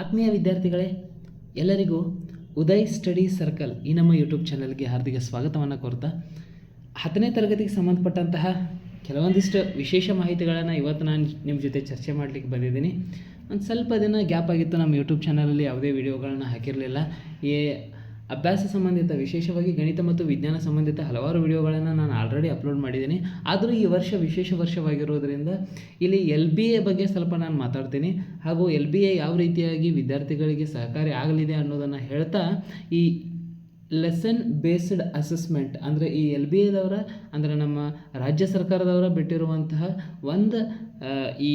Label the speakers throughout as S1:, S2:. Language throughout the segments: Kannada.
S1: ಆತ್ಮೀಯ ವಿದ್ಯಾರ್ಥಿಗಳೇ, ಎಲ್ಲರಿಗೂ ಉದಯ್ ಸ್ಟಡಿ ಸರ್ಕಲ್ ಈ ನಮ್ಮ ಯೂಟ್ಯೂಬ್ ಚಾನಲ್ಗೆ ಹಾರ್ದಿಕ ಸ್ವಾಗತವನ್ನು ಕೋರ್ತಾ, ಹತ್ತನೇ ತರಗತಿಗೆ ಸಂಬಂಧಪಟ್ಟಂತಹ ಕೆಲವೊಂದಿಷ್ಟು ವಿಶೇಷ ಮಾಹಿತಿಗಳನ್ನು ಇವತ್ತು ನಾನು ನಿಮ್ಮ ಜೊತೆ ಚರ್ಚೆ ಮಾಡಲಿಕ್ಕೆ ಬಂದಿದ್ದೀನಿ. ಒಂದು ಸ್ವಲ್ಪ ದಿನ ಗ್ಯಾಪ್ ಆಗಿತ್ತು, ನಮ್ಮ ಯೂಟ್ಯೂಬ್ ಚಾನಲಲ್ಲಿ ಯಾವುದೇ ವೀಡಿಯೋಗಳನ್ನ ಹಾಕಿರಲಿಲ್ಲ. ಈ ಅಭ್ಯಾಸ ಸಂಬಂಧಿತ, ವಿಶೇಷವಾಗಿ ಗಣಿತ ಮತ್ತು ವಿಜ್ಞಾನ ಸಂಬಂಧಿತ ಹಲವಾರು ವಿಡಿಯೋಗಳನ್ನು ನಾನು ಆಲ್ರೆಡಿ ಅಪ್ಲೋಡ್ ಮಾಡಿದ್ದೀನಿ. ಆದರೂ ಈ ವರ್ಷ ವಿಶೇಷ ವರ್ಷವಾಗಿರೋದ್ರಿಂದ ಇಲ್ಲಿ ಎಲ್ ಬಿ ಎ ಬಗ್ಗೆ ಸ್ವಲ್ಪ ನಾನು ಮಾತಾಡ್ತೀನಿ. ಹಾಗೂ ಎಲ್ ಬಿ ಎ ಯಾವ ರೀತಿಯಾಗಿ ವಿದ್ಯಾರ್ಥಿಗಳಿಗೆ ಸಹಕಾರಿ ಆಗಲಿದೆ ಅನ್ನೋದನ್ನು ಹೇಳ್ತಾ, ಈ ಲೆಸನ್ ಬೇಸ್ಡ್ ಅಸೆಸ್ಮೆಂಟ್ ಅಂದರೆ ಈ ಎಲ್ ಬಿ ಎದವರ ಅಂದರೆ ನಮ್ಮ ರಾಜ್ಯ ಸರ್ಕಾರದವರ ಬಿಟ್ಟಿರುವಂತಹ ಒಂದು ಈ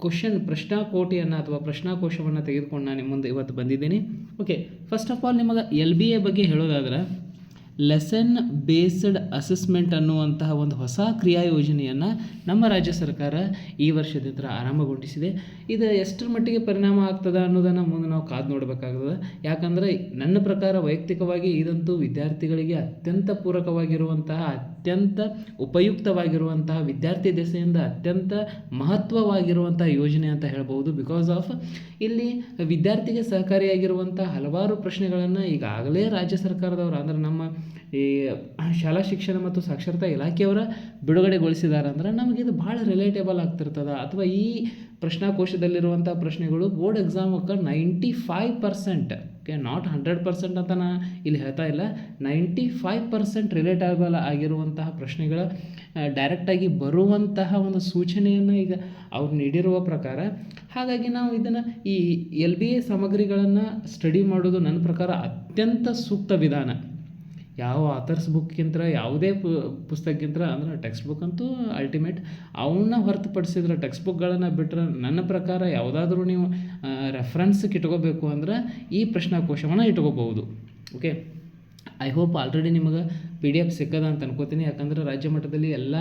S1: ಕ್ವಶನ್ ಪ್ರಶ್ನಾಕೋಟಿಯನ್ನು ಅಥವಾ ಪ್ರಶ್ನಾಕೋಶವನ್ನು ತೆಗೆದುಕೊಂಡು ನಾನು ನಿಮ್ಮ ಮುಂದೆ ಇವತ್ತು ಬಂದಿದ್ದೀನಿ. ಓಕೆ ಫಸ್ಟ್ ಆಫ್ ಆಲ್ ನಿಮಗೆ ಎಲ್ ಬಿ ಎ ಬಗ್ಗೆ ಹೇಳೋದಾದ್ರೆ ಲೆಸನ್ ಬೇಸ್ಡ್ ಅಸೆಸ್ಮೆಂಟ್ ಅನ್ನುವಂತಹ ಒಂದು ಹೊಸ ಕ್ರಿಯಾ ಯೋಜನೆಯನ್ನು ನಮ್ಮ ರಾಜ್ಯ ಸರ್ಕಾರ ಈ ವರ್ಷದಿಂದ ಆರಂಭಗೊಳಿಸಿದೆ ಇದು ಎಷ್ಟರ ಮಟ್ಟಿಗೆ ಪರಿಣಾಮ ಆಗ್ತದೆ ಅನ್ನೋದನ್ನು ಮುಂದೆ ನಾವು ಕಾದು ನೋಡಬೇಕಾಗ್ತದೆ. ಯಾಕಂದರೆ ನನ್ನ ಪ್ರಕಾರ ವೈಯಕ್ತಿಕವಾಗಿ ಇದಂತೂ ವಿದ್ಯಾರ್ಥಿಗಳಿಗೆ ಅತ್ಯಂತ ಪೂರಕವಾಗಿರುವಂತಹ ಅತ್ಯಂತ ಉಪಯುಕ್ತವಾಗಿರುವಂತಹ ವಿದ್ಯಾರ್ಥಿ ದೆಸೆಯಿಂದ ಅತ್ಯಂತ ಮಹತ್ವವಾಗಿರುವಂತಹ ಯೋಜನೆ ಅಂತ ಹೇಳ್ಬೋದು ಬಿಕಾಸ್ ಆಫ್ ಇಲ್ಲಿ ವಿದ್ಯಾರ್ಥಿಗೆ ಸಹಕಾರಿಯಾಗಿರುವಂಥ ಹಲವಾರು ಪ್ರಶ್ನೆಗಳನ್ನು ಈಗಾಗಲೇ ರಾಜ್ಯ ಸರ್ಕಾರದವರು ಅಂದರೆ ನಮ್ಮ ಈ ಶಾಲಾ ಶಿಕ್ಷಣ ಮತ್ತು ಸಾಕ್ಷರತಾ ಇಲಾಖೆಯವರ ಬಿಡುಗಡೆಗೊಳಿಸಿದ್ದಾರೆ ಅಂದ್ರೆ ನಮಗೆ ಇದು ಭಾಳ ರಿಲೇಟೇಬಲ್ ಆಗ್ತಿರ್ತದೆ. ಅಥವಾ ಈ ಪ್ರಶ್ನಾಕೋಶದಲ್ಲಿರುವಂಥ ಪ್ರಶ್ನೆಗಳು board ಎಕ್ಸಾಮಕ್ಕೆ ninety five percent okay not hundred percent ಅಂತ ನಾ ಇಲ್ಲಿ ಹೇಳ್ತಾ ಇಲ್ಲ. ನೈಂಟಿ ಫೈವ್ ಪರ್ಸೆಂಟ್ ರಿಲೇಟಬಲ್ ಆಗಿರುವಂತಹ ಪ್ರಶ್ನೆಗಳ ಡೈರೆಕ್ಟಾಗಿ ಬರುವಂತಹ ಒಂದು ಸೂಚನೆಯನ್ನು ಈಗ ಅವ್ರು ನೀಡಿರುವ ಪ್ರಕಾರ, ಹಾಗಾಗಿ ನಾವು ಇದನ್ನು ಈ ಎಲ್ ಬಿ ಎ ಸಾಮಗ್ರಿಗಳನ್ನು ಸ್ಟಡಿ ಮಾಡೋದು ನನ್ನ ಪ್ರಕಾರ ಅತ್ಯಂತ ಸೂಕ್ತ ವಿಧಾನ. ಯಾವ ಆಥರ್ಸ್ ಬುಕ್ಕಿಂತ ಯಾವುದೇ ಪು ಪುಸ್ತಕಕ್ಕಿಂತ ಅಂದ್ರೆ ಟೆಕ್ಸ್ಟ್ ಬುಕ್ ಅಂತೂ ಅಲ್ಟಿಮೇಟ್ ಅವನ್ನ ಹೊರತುಪಡಿಸಿದ್ರೆ ಟೆಕ್ಸ್ಟ್ ಬುಕ್ಗಳನ್ನು ಬಿಟ್ಟರೆ ನನ್ನ ಪ್ರಕಾರ ಯಾವುದಾದ್ರೂ ನೀವು ರೆಫರೆನ್ಸ್ಗೆ ಇಟ್ಕೋಬೇಕು ಅಂದ್ರೆ ಈ ಪ್ರಶ್ನಾಕೋಶವನ್ನು ಇಟ್ಕೋಬಹುದು. ಓಕೆ ಐ ಹೋಪ್ ಆಲ್ರೆಡಿ ನಿಮಗೆ ಪಿ ಡಿ ಎಫ್ ಸಿಕ್ಕದ ಅಂತ ಅನ್ಕೋತೀನಿ. ಯಾಕಂದರೆ ರಾಜ್ಯ ಮಟ್ಟದಲ್ಲಿ ಎಲ್ಲ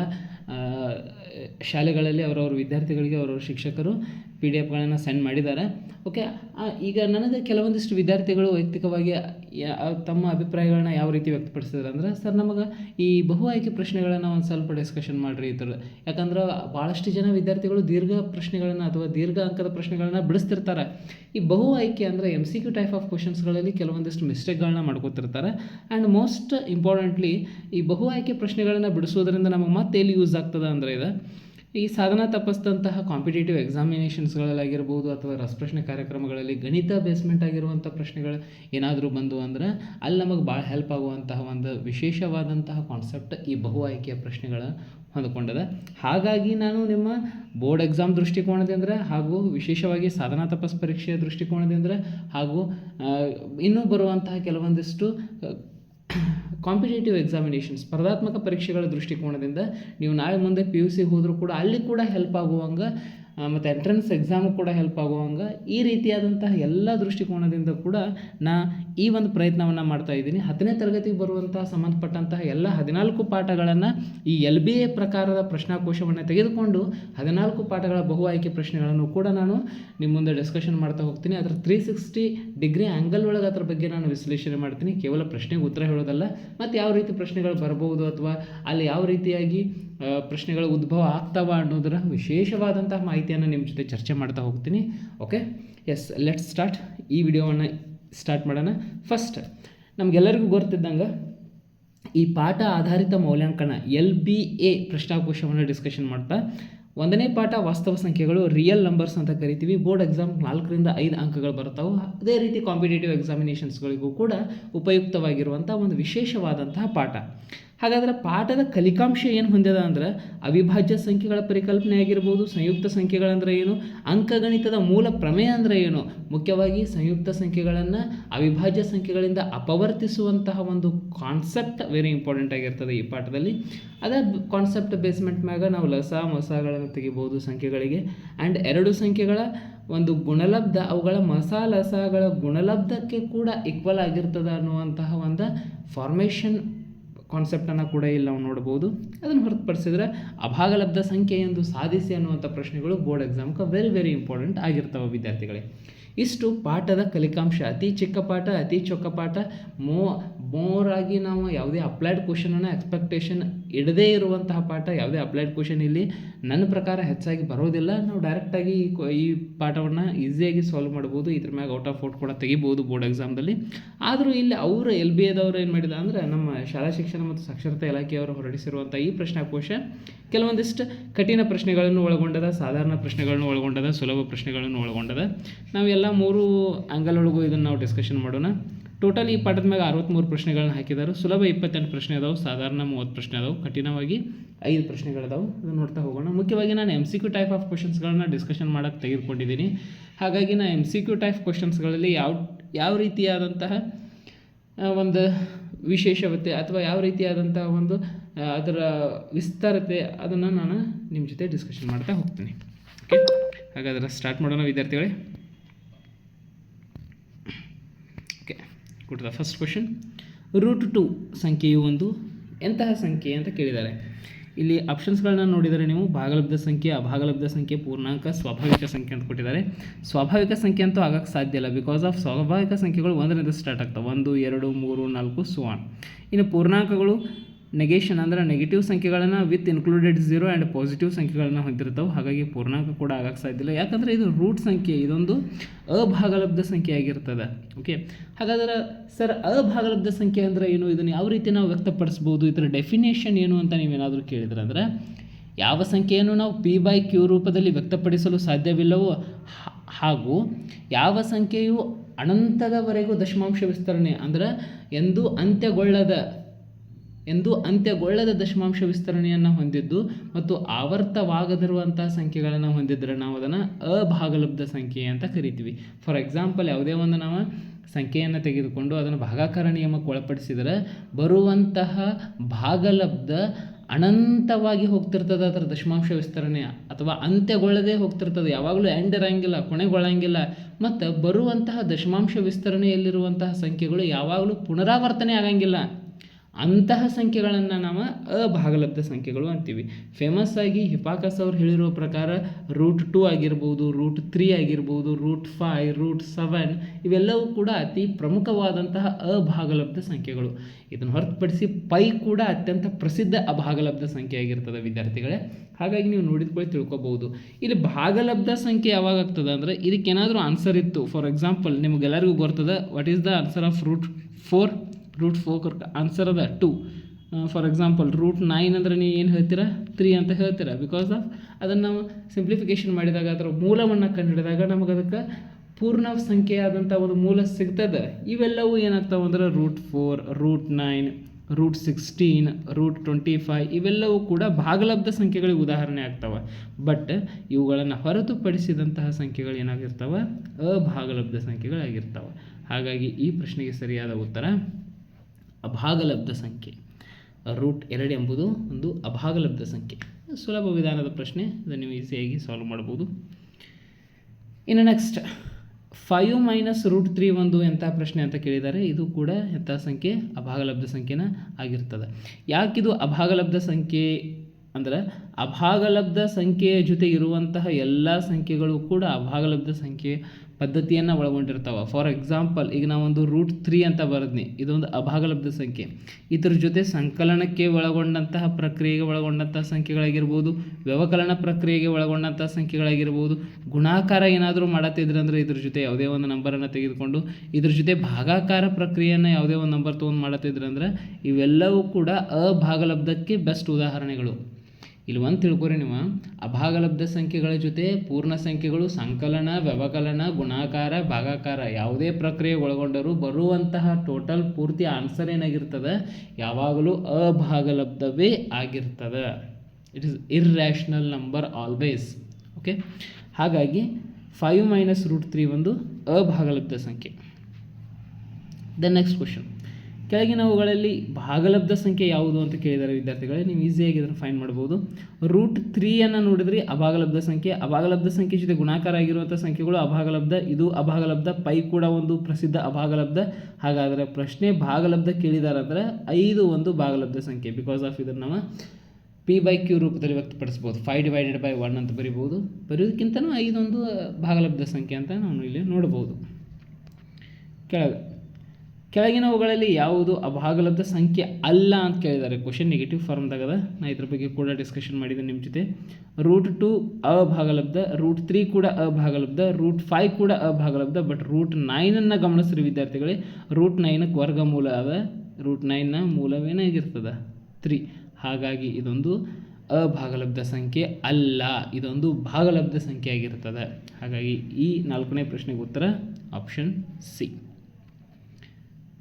S1: ಶಾಲೆಗಳಲ್ಲಿ ಅವರವ್ರ ವಿದ್ಯಾರ್ಥಿಗಳಿಗೆ ಅವರವ್ರ ಶಿಕ್ಷಕರು ಪಿ ಡಿ ಎಫ್ಗಳನ್ನು ಸೆಂಡ್ ಮಾಡಿದ್ದಾರೆ ಓಕೆ ಈಗ ನನಗೆ ಕೆಲವೊಂದಿಷ್ಟು ವಿದ್ಯಾರ್ಥಿಗಳು ವೈಯಕ್ತಿಕವಾಗಿ ತಮ್ಮ ಅಭಿಪ್ರಾಯಗಳನ್ನ ಯಾವ ರೀತಿ ವ್ಯಕ್ತಪಡಿಸಿದ್ರು ಅಂದ್ರೆ, ಸರ್, ನಮಗೆ ಈ ಬಹು ಆಯ್ಕೆ ಪ್ರಶ್ನೆಗಳನ್ನು ಒಂದು ಸ್ವಲ್ಪ ಡಿಸ್ಕಷನ್ ಮಾಡಿರಿ ಈ ಥರ. ಯಾಕಂದ್ರೆ ಭಾಳಷ್ಟು ಜನ ವಿದ್ಯಾರ್ಥಿಗಳು ದೀರ್ಘ ಪ್ರಶ್ನೆಗಳನ್ನು ಅಥವಾ ದೀರ್ಘ ಅಂಕದ ಪ್ರಶ್ನೆಗಳನ್ನ ಬಿಡಿಸ್ತಿರ್ತಾರೆ. ಈ ಬಹು ಆಯ್ಕೆ ಅಂದರೆ M C Q type of ಕ್ವಶನ್ಸ್ಗಳಲ್ಲಿ ಕೆಲವೊಂದಿಷ್ಟು ಮಿಸ್ಟೇಕ್ಗಳನ್ನ ಮಾಡ್ಕೋತಿರ್ತಾರೆ. ಆ್ಯಂಡ್ ಮೋಸ್ಟ್ ಇಂಪಾರ್ಟೆಂಟ್ಲಿ ಈ ಬಹು ಆಯ್ಕೆ ಪ್ರಶ್ನೆಗಳನ್ನು ಬಿಡಿಸೋದ್ರಿಂದ ನಮಗೆ ಮತ್ತೆ ಎಲ್ಲಿ ಯೂಸ್ ಆಗ್ತದೆ ಅಂದರೆ ಇದು ಈ ಸಾಧನ ತಪ್ಪಿಸಿದಂತಹ ಕಾಂಪಿಟೇಟಿವ್ ಎಕ್ಸಾಮಿನೇಷನ್ಸ್ಗಳಲ್ಲಾಗಿರ್ಬೋದು ಅಥವಾ ರಸಪ್ರಶ್ನೆ ಕಾರ್ಯಕ್ರಮಗಳಲ್ಲಿ ಗಣಿತ ಬೇಸ್ಮೆಂಟ್ ಆಗಿರುವಂಥ ಪ್ರಶ್ನೆಗಳು ಏನಾದರೂ ಬಂದು ಅಂದ್ರೆ ಅಲ್ಲಿ ನಮಗೆ ಭಾಳ ಹೆಲ್ಪ್ ಆಗುವಂತಹ ಒಂದು ವಿಶೇಷವಾದಂತಹ ಕಾನ್ಸೆಪ್ಟ್ ಈ ಬಹು ಆಯ್ಕೆಯ ಪ್ರಶ್ನೆಗಳ ಹೊಂದ್ಕೊಂಡದ. ಹಾಗಾಗಿ ನಾನು ನಿಮ್ಮ ಬೋರ್ಡ್ ಎಕ್ಸಾಮ್ ದೃಷ್ಟಿಕೋನದಿಂದ ಹಾಗೂ ವಿಶೇಷವಾಗಿ ಸಾಧನಾ ತಪಸ್ ಪರೀಕ್ಷೆಯ ದೃಷ್ಟಿಕೋನದಿಂದ ಹಾಗೂ ಇನ್ನೂ ಬರುವಂತಹ ಕೆಲವೊಂದಿಷ್ಟು ಕಾಂಪಿಟೇಟಿವ್ ಎಕ್ಸಾಮಿನೇಷನ್ ಸ್ಪರ್ಧಾತ್ಮಕ ಪರೀಕ್ಷೆಗಳ ದೃಷ್ಟಿಕೋನದಿಂದ ನೀವು ನಾಳೆ ಮುಂದೆ ಪಿ ಯು ಸಿಗೆ ಹೋದರೂ ಕೂಡ ಅಲ್ಲಿ ಕೂಡ ಹೆಲ್ಪ್ ಆಗುವಂಗೆ ಮತ್ತು ಎಂಟ್ರೆನ್ಸ್ ಎಕ್ಸಾಮು ಕೂಡ ಹೆಲ್ಪ್ ಆಗುವಂಗೆ ಈ ರೀತಿಯಾದಂತಹ ಎಲ್ಲ ದೃಷ್ಟಿಕೋನದಿಂದ ಕೂಡ ನಾ ಈ ಒಂದು ಪ್ರಯತ್ನವನ್ನು ಮಾಡ್ತಾ ಇದ್ದೀನಿ. ಹತ್ತನೇ ತರಗತಿಗೆ ಬರುವಂತಹ ಸಂಬಂಧಪಟ್ಟಂತಹ ಎಲ್ಲ ಹದಿನಾಲ್ಕು ಪಾಠಗಳನ್ನು ಈ ಎಲ್ ಬಿ ಎ ಪ್ರಕಾರದ ಪ್ರಶ್ನಾಕೋಶವನ್ನು ತೆಗೆದುಕೊಂಡು ಹದಿನಾಲ್ಕು ಪಾಠಗಳ ಬಹು ಆಯ್ಕೆ ಪ್ರಶ್ನೆಗಳನ್ನು ಕೂಡ ನಾನು ನಿಮ್ಮ ಮುಂದೆ ಡಿಸ್ಕಷನ್ ಮಾಡ್ತಾ ಹೋಗ್ತೀನಿ. ಅದರ ತ್ರೀ ಸಿಕ್ಸ್ಟಿ ಡಿಗ್ರಿ ಆ್ಯಂಗಲ್ ಒಳಗೆ ಅದರ ಬಗ್ಗೆ ನಾನು ವಿಶ್ಲೇಷಣೆ ಮಾಡ್ತೀನಿ. ಕೇವಲ ಪ್ರಶ್ನೆಗೆ ಉತ್ತರ ಹೇಳೋದಲ್ಲ. ಮತ್ತು ಯಾವ ರೀತಿ ಪ್ರಶ್ನೆಗಳು ಬರಬಹುದು ಅಥವಾ ಅಲ್ಲಿ ಯಾವ ರೀತಿಯಾಗಿ ಪ್ರಶ್ನೆಗಳು ಉದ್ಭವ ಆಗ್ತಾವ ಅನ್ನೋದರ ವಿಶೇಷವಾದಂತಹ ಮಾಹಿತಿಯನ್ನು ನಿಮ್ಮ ಜೊತೆ ಚರ್ಚೆ ಮಾಡ್ತಾ ಹೋಗ್ತೀನಿ. ಓಕೆ ಎಸ್ ಲೆಟ್ ಸ್ಟಾರ್ಟ್ ಈ ವಿಡಿಯೋವನ್ನು ಸ್ಟಾರ್ಟ್ ಮಾಡೋಣ. ಫಸ್ಟ್ ನಮಗೆಲ್ಲರಿಗೂ ಗೊತ್ತಿದ್ದಂಗೆ ಈ ಪಾಠ ಆಧಾರಿತ ಮೌಲ್ಯಾಂಕನ ಎಲ್ ಬಿ ಎ ಪ್ರಶ್ನಾಕೋಶವನ್ನು ಡಿಸ್ಕಷನ್ ಮಾಡ್ತಾ. ಒಂದನೇ ಪಾಠ ವಾಸ್ತವ ಸಂಖ್ಯೆಗಳು ರಿಯಲ್ ನಂಬರ್ಸ್ ಅಂತ ಕರಿತೀವಿ. ಬೋರ್ಡ್ ಎಕ್ಸಾಮ್ ನಾಲ್ಕರಿಂದ ಐದು ಅಂಕಗಳು ಬರ್ತಾವೆ ಅದೇ ರೀತಿ ಕಾಂಪಿಟೇಟಿವ್ ಎಕ್ಸಾಮಿನೇಷನ್ಸ್ಗಳಿಗೂ ಕೂಡ ಉಪಯುಕ್ತವಾಗಿರುವಂಥ ಒಂದು ವಿಶೇಷವಾದಂತಹ ಪಾಠ. ಹಾಗಾದರೆ ಪಾಠದ ಕಲಿಕಾಂಶ ಏನು ಹೊಂದ್ಯದ ಅಂದ್ರೆ ಅವಿಭಾಜ್ಯ ಸಂಖ್ಯೆಗಳ ಪರಿಕಲ್ಪನೆ ಆಗಿರ್ಬೋದು, ಸಂಯುಕ್ತ ಸಂಖ್ಯೆಗಳಂದ್ರೆ ಏನು, ಅಂಕಗಣಿತದ ಮೂಲ ಪ್ರಮೇಯ ಅಂದರೆ ಏನು? ಮುಖ್ಯವಾಗಿ ಸಂಯುಕ್ತ ಸಂಖ್ಯೆಗಳನ್ನು ಅವಿಭಾಜ್ಯ ಸಂಖ್ಯೆಗಳಿಂದ ಅಪವರ್ತಿಸುವಂತಹ ಒಂದು ಕಾನ್ಸೆಪ್ಟ್ ವೆರಿ ಇಂಪಾರ್ಟೆಂಟ್ ಆಗಿರ್ತದೆ ಈ ಪಾಠದಲ್ಲಿ. ಅದೇ ಕಾನ್ಸೆಪ್ಟ್ ಬೇಸ್ಮೆಂಟ್ ಮ್ಯಾಗ ನಾವು ಲಸ, ಮಸಗಳನ್ನು ತೆಗಿಬೋದು ಸಂಖ್ಯೆಗಳಿಗೆ. ಆ್ಯಂಡ್ ಎರಡು ಸಂಖ್ಯೆಗಳ ಒಂದು ಗುಣಲಬ್ಧ, ಅವುಗಳ ಮಸ, ಲಸಗಳ ಗುಣಲಬ್ಧಕ್ಕೆ ಕೂಡ ಈಕ್ವಲ್ ಆಗಿರ್ತದೆ ಅನ್ನುವಂತಹ ಒಂದು ಫಾರ್ಮೇಷನ್ ಕಾನ್ಸೆಪ್ಟನ್ನು ಕೂಡ ಇಲ್ಲಿ ನಾವು ನೋಡ್ಬೋದು. ಅದನ್ನು ಹೊರತುಪಡಿಸಿದ್ರೆ ಅಭಾಗಲಬ್ಧ ಸಂಖ್ಯೆ ಎಂದು ಸಾಧಿಸಿ ಅನ್ನುವಂಥ ಪ್ರಶ್ನೆಗಳು ಬೋರ್ಡ್ ಎಕ್ಸಾಮ್ಗೆ ವೆರಿ ವೆರಿ ಇಂಪಾರ್ಟೆಂಟ್ ಆಗಿರ್ತಾವೆ ವಿದ್ಯಾರ್ಥಿಗಳೇ. ಇಷ್ಟು ಪಾಠದ ಕಲಿಕಾಂಶ, ಅತಿ ಚಿಕ್ಕ ಪಾಠ, ಅತಿ ಚೊಕ್ಕ ಪಾಠ, ಮೋ ಮೋರಾಗಿ ನಾವು ಯಾವುದೇ ಅಪ್ಲೈಡ್ ಕ್ವಶನನ್ನು ಎಕ್ಸ್ಪೆಕ್ಟೇಷನ್ ಇಡದೇ ಇರುವಂತಹ ಪಾಠ, ಯಾವುದೇ ಅಪ್ಲೈಡ್ ಕ್ವಶನ್ ಇಲ್ಲಿ ನನ್ನ ಪ್ರಕಾರ ಹೆಚ್ಚಾಗಿ ಬರೋದಿಲ್ಲ. ನಾವು ಡೈರೆಕ್ಟಾಗಿ ಈ ಪಾಠವನ್ನು ಈಸಿಯಾಗಿ ಸಾಲ್ವ್ ಮಾಡ್ಬೋದು. ಇದ್ರ ಮ್ಯಾಗ ಔಟ್ ಆಫ್ ಔಟ್ ಕೂಡ ತೆಗಿಬೋದು ಬೋರ್ಡ್ ಎಕ್ಸಾಮ್ದಲ್ಲಿ ಆದರೂ ಇಲ್ಲಿ ಅವರು ಎಲ್ ಬಿ ಎದವ್ರು ಏನು ಮಾಡಿದ ಅಂದರೆ ನಮ್ಮ ಶಾಲಾ ಶಿಕ್ಷಣ ಮತ್ತು ಸಾಕ್ಷರತಾ ಇಲಾಖೆಯವರು ಹೊರಡಿಸಿರುವಂಥ ಈ ಪ್ರಶ್ನಾಕೋಶ ಕೆಲವೊಂದಿಷ್ಟು ಕಠಿಣ ಪ್ರಶ್ನೆಗಳನ್ನು ಒಳಗೊಂಡದ, ಸಾಧಾರಣ ಪ್ರಶ್ನೆಗಳನ್ನು ಒಳಗೊಂಡದ, ಸುಲಭ ಪ್ರಶ್ನೆಗಳನ್ನು ಒಳಗೊಂಡದ. ನಾವೆಲ್ಲ ಮೂರು ಆ್ಯಂಗಲ್ ಒಳಗೂ ಇದನ್ನು ನಾವು ಡಿಸ್ಕಷನ್ ಮಾಡೋಣ. ಟೋಟಲ್ ಈ ಪಾಠದ ಮ್ಯಾಗ ಅರವತ್ತ್ಮೂರು ಪ್ರಶ್ನೆಗಳನ್ನ ಹಾಕಿದ್ದಾರೆ ಸುಲಭ ಇಪ್ಪತ್ತೆಂಟು ಪ್ರಶ್ನೆ ಅದಾವೆ, ಸಾಧಾರಣ ಮೂವತ್ತು ಪ್ರಶ್ನೆ ಅದಾವೆ, ಕಠಿಣವಾಗಿ ಐದು ಪ್ರಶ್ನೆಗಳದಾವೆ ಅದು ನೋಡ್ತಾ ಹೋಗೋಣ. ಮುಖ್ಯವಾಗಿ ನಾನು M C Q type of ಕ್ವಶನ್ಸ್ಗಳನ್ನ discussion ಮಾಡೋಕ್ಕೆ ತೆಗೆದುಕೊಂಡಿದ್ದೀನಿ ಹಾಗಾಗಿ ನಾನು ಎಂ ಸಿ ಕ್ಯೂ ಟೈಪ್ ಕ್ವಶನ್ಸ್ಗಳಲ್ಲಿ ಯಾವ ಯಾವ ರೀತಿಯಾದಂತಹ ಒಂದು ವಿಶೇಷವತೆ ಅಥವಾ ಯಾವ ರೀತಿಯಾದಂತಹ ಒಂದು ಅದರ ವಿಸ್ತಾರತೆ ಅದನ್ನು ನಾನು ನಿಮ್ಮ ಜೊತೆ ಡಿಸ್ಕಷನ್ ಮಾಡ್ತಾ ಹೋಗ್ತೀನಿ. ಓಕೆ ಹಾಗಾದ್ರೆ ಸ್ಟಾರ್ಟ್ ಮಾಡೋಣ ವಿದ್ಯಾರ್ಥಿಗಳೇ. The first question root two ಸಂಖ್ಯೆಯು ಒಂದು. ಎಂತಹ ಸಂಖ್ಯೆ ಅಂತ ಕೇಳಿದ್ದಾರೆ. ಇಲ್ಲಿ ಆಪ್ಷನ್ಸ್ಗಳನ್ನ ನೋಡಿದರೆ ನೀವು ಭಾಗಲಬ್ಧ ಸಂಖ್ಯೆ, ಅಭಾಗಲಬ್ಧ ಸಂಖ್ಯೆ, ಪೂರ್ಣಾಂಕ, ಸ್ವಾಭಾವಿಕ ಸಂಖ್ಯೆ ಅಂತ ಕೊಟ್ಟಿದ್ದಾರೆ. ಸ್ವಾಭಾವಿಕ ಸಂಖ್ಯೆ ಅಂತೂ ಆಗೋಕ್ಕೆ ಸಾಧ್ಯ ಇಲ್ಲ ಬಿಕಾಸ್ ಆಫ್ ಸ್ವಾಭಾವಿಕ ಸಂಖ್ಯೆಗಳು ಒಂದರಿಂದ ಸ್ಟಾರ್ಟ್ ಆಗ್ತವೆ. ಒಂದು, ಎರಡು, ಮೂರು, ನಾಲ್ಕು ಸುವಾನ್ ಇನ್ನು ಪೂರ್ಣಾಂಕಗಳು ನೆಗೇಷನ್ ಅಂದರೆ ನೆಗೆಟಿವ್ ಸಂಖ್ಯೆಗಳನ್ನು with included zero and positive ಸಂಖ್ಯೆಗಳನ್ನು ಹೊಂದಿರ್ತಾವೆ ಹಾಗಾಗಿ ಪೂರ್ಣಾಂಕ ಕೂಡ ಆಗಕ್ಕೆ ಸಾಧ್ಯ ಯಾಕಂದರೆ ಇದು ರೂಟ್ ಸಂಖ್ಯೆ, ಇದೊಂದು ಅಭಾಗಲಬ್ಧ ಸಂಖ್ಯೆ ಆಗಿರ್ತದೆ. ಓಕೆ ಹಾಗಾದ್ರೆ ಸರ್ ಅಭಾಗಲಬ್ಧ ಸಂಖ್ಯೆ ಅಂದರೆ ಏನು? ಇದನ್ನು ಯಾವ ರೀತಿ ನಾವು ವ್ಯಕ್ತಪಡಿಸ್ಬೋದು? ಇದರ ಡೆಫಿನೇಷನ್ ಏನು ಅಂತ ನೀವೇನಾದರೂ ಕೇಳಿದ್ರೆ ಅಂದರೆ, ಯಾವ ಸಂಖ್ಯೆಯನ್ನು ನಾವು ಪಿ ಬೈ ಕ್ಯೂ ರೂಪದಲ್ಲಿ ವ್ಯಕ್ತಪಡಿಸಲು ಸಾಧ್ಯವಿಲ್ಲವೋ ಹಾಗೂ ಯಾವ ಸಂಖ್ಯೆಯು ಅನಂತದವರೆಗೂ ದಶಮಾಂಶ ವಿಸ್ತರಣೆ ಅಂದರೆ ಎಂದು ಅಂತ್ಯಗೊಳ್ಳದ ಎಂದು ಅಂತ್ಯಗೊಳ್ಳದ ದಶಮಾಂಶ ವಿಸ್ತರಣೆಯನ್ನು ಹೊಂದಿದ್ದು ಮತ್ತು ಆವರ್ತವಾಗದಿರುವಂತಹ ಸಂಖ್ಯೆಗಳನ್ನು ಹೊಂದಿದ್ರೆ ನಾವು ಅದನ್ನು ಅಭಾಗಲಬ್ಧ ಸಂಖ್ಯೆ ಅಂತ ಕರಿತೀವಿ. ಫಾರ್ ಎಕ್ಸಾಂಪಲ್ ಯಾವುದೇ ಒಂದು ನಾವು ಸಂಖ್ಯೆಯನ್ನು ತೆಗೆದುಕೊಂಡು ಅದನ್ನು ಭಾಗಾಕಾರ ನಿಯಮಕ್ಕೆ ಒಳಪಡಿಸಿದರೆ ಬರುವಂತಹ ಭಾಗಲಬ್ಧ ಅನಂತವಾಗಿ ಹೋಗ್ತಿರ್ತದೆ ಅದರ ದಶಮಾಂಶ ವಿಸ್ತರಣೆ ಅಥವಾ ಅಂತ್ಯಗೊಳ್ಳದೆ ಹೋಗ್ತಿರ್ತದೆ. ಯಾವಾಗಲೂ ಎಂಡ್ ಇರಂಗಿಲ್ಲ, ಕೊನೆಗೊಳ್ಳಂಗಿಲ್ಲ. ಮತ್ತು ಬರುವಂತಹ ದಶಮಾಂಶ ವಿಸ್ತರಣೆಯಲ್ಲಿರುವಂತಹ ಸಂಖ್ಯೆಗಳು ಯಾವಾಗಲೂ ಪುನರಾವರ್ತನೆ ಆಗಂಗಿಲ್ಲ. ಅಂತಹ ಸಂಖ್ಯೆಗಳನ್ನು ನಾವು ಅಭಾಗಲಬ್ಧ ಸಂಖ್ಯೆಗಳು ಅಂತೀವಿ. ಫೇಮಸ್ ಆಗಿ ಹಿಪಾಕಸ್ ಅವ್ರು ಹೇಳಿರೋ ಪ್ರಕಾರ ರೂಟ್ ಟೂ ಆಗಿರ್ಬೋದು ರೂಟ್ ತ್ರೀ ಆಗಿರ್ಬೋದು ರೂಟ್ ಫೈವ್ ರೂಟ್ ಸೆವೆನ್ ಇವೆಲ್ಲವೂ ಕೂಡ ಅತಿ ಪ್ರಮುಖವಾದಂತಹ ಅಭಾಗಲಬ್ಧ ಸಂಖ್ಯೆಗಳು. ಇದನ್ನು ಹೊರತುಪಡಿಸಿ ಪೈ ಕೂಡ ಅತ್ಯಂತ ಪ್ರಸಿದ್ಧ ಅಭಾಗಲಬ್ಧ ಸಂಖ್ಯೆ ಆಗಿರ್ತದೆ ವಿದ್ಯಾರ್ಥಿಗಳೇ. ಹಾಗಾಗಿ ನೀವು ನೋಡಿದ್ಕೊಳ್ಳಿ ತಿಳ್ಕೊಬಹುದು. ಇಲ್ಲಿ ಭಾಗಲಬ್ಧ ಸಂಖ್ಯೆ ಯಾವಾಗ ಆಗ್ತದೆ ಅಂದರೆ ಇದಕ್ಕೇನಾದರೂ ಆನ್ಸರ್ ಇತ್ತು. ಫಾರ್ ಎಕ್ಸಾಂಪಲ್ ನಿಮಗೆಲ್ಲರಿಗೂ ಬರ್ತದೆ what is the answer of root four root four answer ಅದ two for example root nine ಅಂದರೆ ನೀವು ಏನು ಹೇಳ್ತೀರ? ತ್ರೀ ಅಂತ ಹೇಳ್ತೀರ? ಬಿಕಾಸ್ ಆಫ್ ಅದನ್ನು ನಾವು ಸಿಂಪ್ಲಿಫಿಕೇಶನ್ ಮಾಡಿದಾಗ ಅದರ ಮೂಲವನ್ನು ಕಂಡುಹಿಡಿದಾಗ ನಮಗೆ ಅದಕ್ಕೆ ಪೂರ್ಣ ಸಂಖ್ಯೆಯಾದಂಥ ಒಂದು ಮೂಲ ಸಿಗ್ತದೆ. ಇವೆಲ್ಲವೂ ಏನಾಗ್ತಾವೆ ಅಂದ್ರೆ root four root nine root sixteen root twenty five ಇವೆಲ್ಲವೂ ಕೂಡ ಭಾಗಲಬ್ಧ ಸಂಖ್ಯೆಗಳಿಗೆ ಉದಾಹರಣೆ ಆಗ್ತವೆ. ಬಟ್ ಇವುಗಳನ್ನು ಹೊರತುಪಡಿಸಿದಂತಹ ಸಂಖ್ಯೆಗಳು ಏನಾಗಿರ್ತಾವೆ? ಅಭಾಗಲಬ್ಧ ಸಂಖ್ಯೆಗಳಾಗಿರ್ತಾವೆ. ಹಾಗಾಗಿ ಈ ಪ್ರಶ್ನೆಗೆ ಸರಿಯಾದ ಉತ್ತರ ಅಭಾಗಲಬ್ಧ ಸಂಖ್ಯೆ. ರೂಟ್ ಎರಡು ಎಂಬುದು ಒಂದು ಅಭಾಗಲಬ್ಧ ಸಂಖ್ಯೆ. ಸುಲಭ ವಿಧಾನದ ಪ್ರಶ್ನೆ ಅದನ್ನು ನೀವು ಈಸಿಯಾಗಿ ಸಾಲ್ವ್ ಮಾಡ್ಬೋದು ಇನ್ನು next five minus root three ಒಂದು ಎಂಥ ಪ್ರಶ್ನೆ ಅಂತ ಕೇಳಿದ್ದಾರೆ. ಇದು ಕೂಡ ಎಂಥ ಸಂಖ್ಯೆ? ಅಭಾಗಲಬ್ಧ ಸಂಖ್ಯೆನ ಆಗಿರ್ತದೆ. ಯಾಕಿದು ಅಭಾಗಲಬ್ಧ ಸಂಖ್ಯೆ? ಅಂದ್ರೆ ಅಭಾಗಲಬ್ಧ ಸಂಖ್ಯೆಯ ಜೊತೆ ಇರುವಂತಹ ಎಲ್ಲ ಸಂಖ್ಯೆಗಳು ಕೂಡ ಅಭಾಗಲಬ್ಧ ಸಂಖ್ಯೆ ಪದ್ಧತಿಯನ್ನು ಒಳಗೊಂಡಿರ್ತಾವೆ. ಫಾರ್ ಎಕ್ಸಾಂಪಲ್ ಈಗ ನಾವೊಂದು ರೂಟ್ ತ್ರೀ ಅಂತ ಬರೆದ್ನಿ. ಇದೊಂದು ಅಭಾಗಲಬ್ಧ ಸಂಖ್ಯೆ. ಇದ್ರ ಜೊತೆ ಸಂಕಲನಕ್ಕೆ ಒಳಗೊಂಡಂತಹ ಪ್ರಕ್ರಿಯೆಗೆ ಒಳಗೊಂಡಂತಹ ಸಂಖ್ಯೆಗಳಾಗಿರ್ಬೋದು, ವ್ಯವಕಲನ ಪ್ರಕ್ರಿಯೆಗೆ ಒಳಗೊಂಡಂತಹ ಸಂಖ್ಯೆಗಳಾಗಿರ್ಬೋದು, ಗುಣಾಕಾರ ಏನಾದರೂ ಮಾಡತ್ತಿದ್ರೆ ಅಂದರೆ ಇದ್ರ ಜೊತೆ ಯಾವುದೇ ಒಂದು ನಂಬರನ್ನು ತೆಗೆದುಕೊಂಡು, ಇದ್ರ ಜೊತೆ ಭಾಗಾಕಾರ ಪ್ರಕ್ರಿಯೆಯನ್ನು ಯಾವುದೇ ಒಂದು ನಂಬರ್ ತೊಗೊಂಡು ಮಾಡತ್ತಿದ್ರೆ ಅಂದ್ರೆ ಇವೆಲ್ಲವೂ ಕೂಡ ಅಭಾಗಲಬ್ಧಕ್ಕೆ ಬೆಸ್ಟ್ ಉದಾಹರಣೆಗಳು. ಇಲ್ಲಿ ಒಂದು ತಿಳ್ಕೊರಿ ನೀವು. ಅಭಾಗಲಬ್ಧ ಸಂಖ್ಯೆಗಳ ಜೊತೆ ಪೂರ್ಣ ಸಂಖ್ಯೆಗಳು ಸಂಕಲನ, ವ್ಯವಕಲನ, ಗುಣಾಕಾರ, ಭಾಗಾಕಾರ ಯಾವುದೇ ಪ್ರಕ್ರಿಯೆ ಒಳಗೊಂಡರೂ ಬರುವಂತಹ ಟೋಟಲ್ ಪೂರ್ತಿ ಆನ್ಸರ್ ಏನಾಗಿರ್ತದೆ? ಯಾವಾಗಲೂ ಅಭಾಗಲಬ್ಧವೇ ಆಗಿರ್ತದೆ. It is irrational number always okay ಹಾಗಾಗಿ ಫೈವ್ ಮೈನಸ್ ರೂಟ್ ತ್ರೀ ಒಂದು ಅಭಾಗಲಬ್ಧ ಸಂಖ್ಯೆ. ದ ನೆಕ್ಸ್ಟ್ ಕ್ವಶನ್ ಕೆಳಗಿನವುಗಳಲ್ಲಿ ಭಾಗಲಬ್ಧ ಸಂಖ್ಯೆ ಯಾವುದು ಅಂತ ಕೇಳಿದರೆ ವಿದ್ಯಾರ್ಥಿಗಳೇ, ನೀವು ಈಸಿಯಾಗಿ ಇದನ್ನು ಫೈನ್ ಮಾಡ್ಬೋದು. ರೂಟ್ ತ್ರೀಯನ್ನು ನೋಡಿದ್ರಿ ಅಭಾಗಲಬ್ಧ ಸಂಖ್ಯೆ ಅಭಾಗಲಬ್ಧ ಸಂಖ್ಯೆ ಜೊತೆ ಗುಣಾಕಾರ ಆಗಿರುವಂಥ ಸಂಖ್ಯೆಗಳು ಅಭಾಗಲಬ್ಧ, ಇದು ಅಭಾಗಲಬ್ಧ, ಪೈ ಕೂಡ ಒಂದು ಪ್ರಸಿದ್ಧ ಅಭಾಗಲಬ್ಧ. ಹಾಗಾದರೆ ಪ್ರಶ್ನೆ ಭಾಗಲಬ್ಧ ಕೇಳಿದಾರಂದ್ರೆ ಐದು ಒಂದು ಭಾಗಲಬ್ಧ ಸಂಖ್ಯೆ ಬಿಕಾಸ್ ಆಫ್ ಇದನ್ನು ನಾವು ಪಿ ಬೈ ಕ್ಯೂ ರೂಪದಲ್ಲಿ ವ್ಯಕ್ತಪಡಿಸ್ಬೋದು ಫೈವ್ ಡಿವೈಡೆಡ್ ಬೈ ಒನ್ ಅಂತ ಬರಿಬೋದು ಬರೆಯೋದಕ್ಕಿಂತನೂ ಐದೊಂದು ಭಾಗಲಬ್ಧ ಸಂಖ್ಯೆ ಅಂತ ನಾವು ಇಲ್ಲಿ ನೋಡ್ಬೋದು ಕೆಳಗೆ. ಕೆಳಗಿನವುಗಳಲ್ಲಿ ಯಾವುದು ಅಭಾಗಲಬ್ಧ ಸಂಖ್ಯೆ ಅಲ್ಲ ಅಂತ ಕೇಳಿದ್ದಾರೆ. ಕ್ವಶನ್ ನೆಗೆಟಿವ್ ಫಾರ್ಮ್ದಾಗದ ನಾ ಇದ್ರ ಬಗ್ಗೆ ಕೂಡ ಡಿಸ್ಕಷನ್ ಮಾಡಿದ್ದೆ ನಿಮ್ಮ ಜೊತೆ. ರೂಟ್ ಟು ಅಭಾಗಲಬ್ಧ ರೂಟ್ ತ್ರೀ ಕೂಡ ಅಭಾಗಲಬ್ಧ ರೂಟ್ ಫೈವ್ ಕೂಡ ಅಭಾಗಲಬ್ಧ ಬಟ್ ರೂಟ್ ನೈನನ್ನು ಗಮನಿಸಿರಿ ವಿದ್ಯಾರ್ಥಿಗಳೇ. ರೂಟ್ ನೈನಕ್ಕೆ ವರ್ಗಮೂಲ ಅದ ರೂಟ್ ನೈನ್ನ ಮೂಲವೇನಾಗಿರ್ತದೆ ತ್ರೀ ಹಾಗಾಗಿ ಇದೊಂದು ಅಭಾಗಲಬ್ಧ ಸಂಖ್ಯೆ ಅಲ್ಲ, ಇದೊಂದು ಭಾಗಲಬ್ಧ ಸಂಖ್ಯೆ ಆಗಿರ್ತದೆ. ಹಾಗಾಗಿ ಈ ನಾಲ್ಕನೇ ಪ್ರಶ್ನೆಗೆ ಉತ್ತರ option C